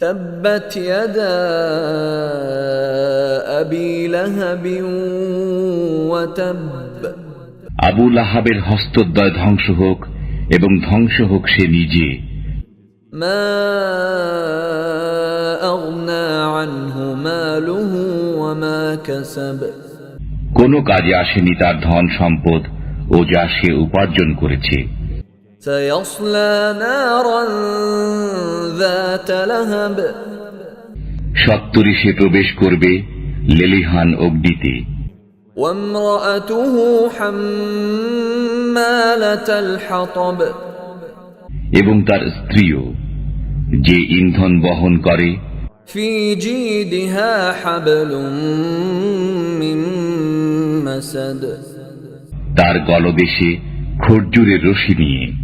تبت يدا أبي لهب وتب আবু লাহাবের হস্তদ্বয় ধ্বংস হোক এবং ধ্বংস হোক সে নিজে ما أغنى عنه ماله وما كسب কোনো কাজে আসেনি তার ধন সম্পদ ও যা সে উপার্জন করেছে سيصلى نارا সত্তরে সে প্রবেশ করবে লেলিহান অগ্নিতে। এবং তার স্ত্রীও যে ইন্ধন বহন করে। তার গলদেশে খরজুরের রশি নিয়ে।